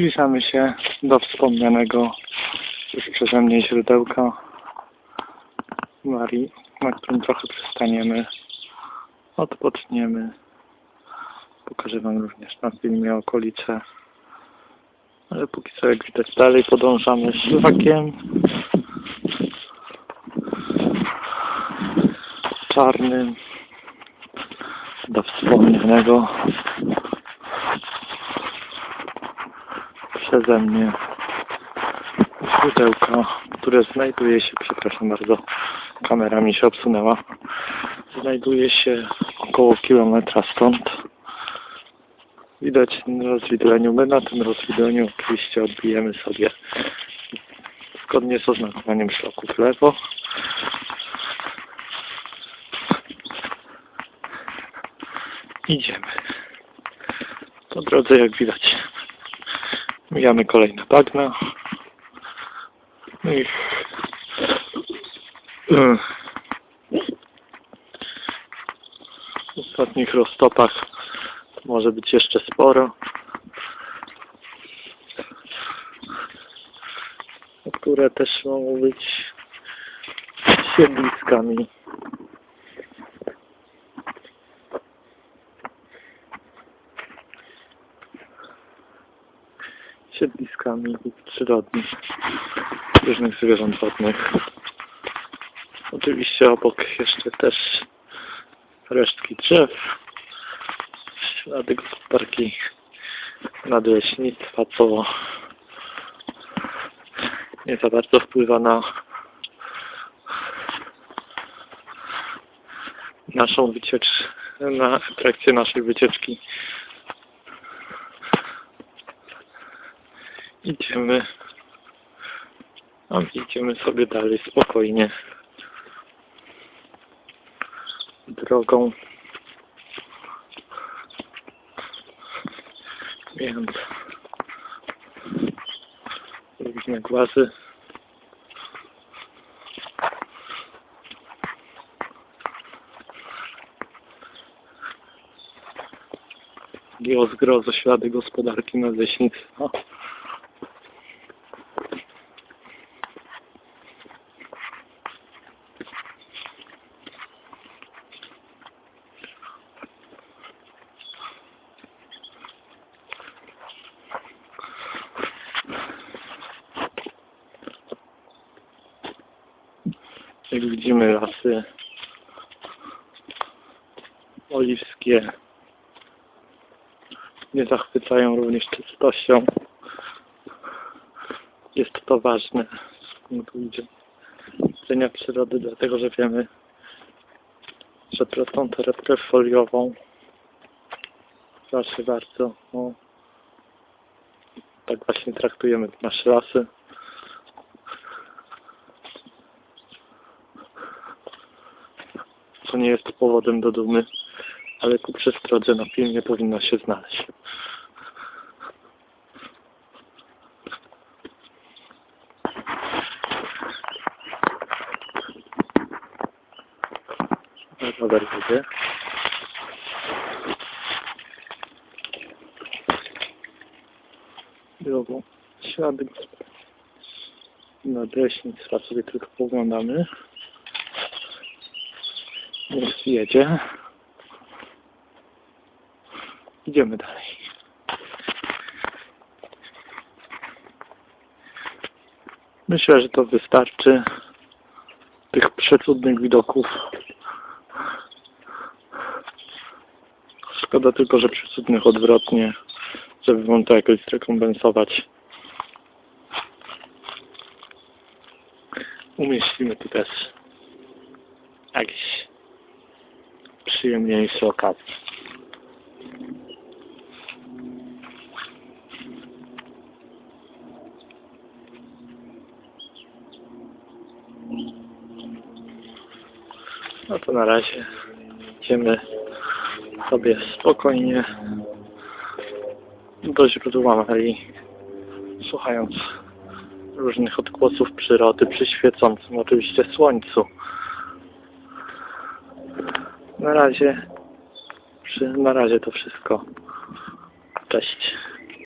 Zbliżamy się do wspomnianego już przeze mnie źródełka Marii, na którym trochę przystaniemy, odpoczniemy. Pokażę Wam również na filmie okolice. Ale póki co, jak widać, dalej podążamy szlakiem czarnym do wspomnianego przeze mnie źródełka, które znajduje się, przepraszam bardzo, kamera mi się obsunęła, znajduje się około kilometra stąd. Widać na rozwidleniu, my na tym rozwidleniu oczywiście odbijemy sobie zgodnie z oznakowaniem szlaku w lewo. Idziemy. Po drodze, jak widać, mijamy kolejne bagna. No i e, w ostatnich roztopach to może być jeszcze sporo. Które też mogą być siedliskami. Siedliskami przyrodnich różnych zwierząt wodnych. Oczywiście obok jeszcze też resztki drzew, ślady gospodarki nadleśnictwa, co nie za bardzo wpływa na naszą wycieczkę, na atrakcję naszej wycieczki. Idziemy, a my idziemy sobie dalej spokojnie drogą. Więc różne głazy. I o zgrozo ślady gospodarki nadleśnictwa. Jak widzimy lasy oliwskie nie zachwycają również czystością. Jest to ważne z punktu widzenia przyrody, dlatego że wiemy, że tą torebkę foliową proszę bardzo, o, tak właśnie traktujemy nasze lasy. Co nie jest powodem do dumy, ale ku przestrodze na filmie powinno się znaleźć. Robert widzę. Drogą ślady nadleśnictwa sobie tylko poglądamy. Jedzie. Idziemy dalej. Myślę, że to wystarczy tych przecudnych widoków. Szkoda tylko, że przecudnych odwrotnie, żeby wam to jakoś zrekompensować. Umieścimy tu też jakieś przyjemniejsze okazje. No to na razie idziemy sobie spokojnie do źródła Marii, słuchając różnych odgłosów przyrody przy świecącym oczywiście słońcu. Na razie, na razie to wszystko. Cześć.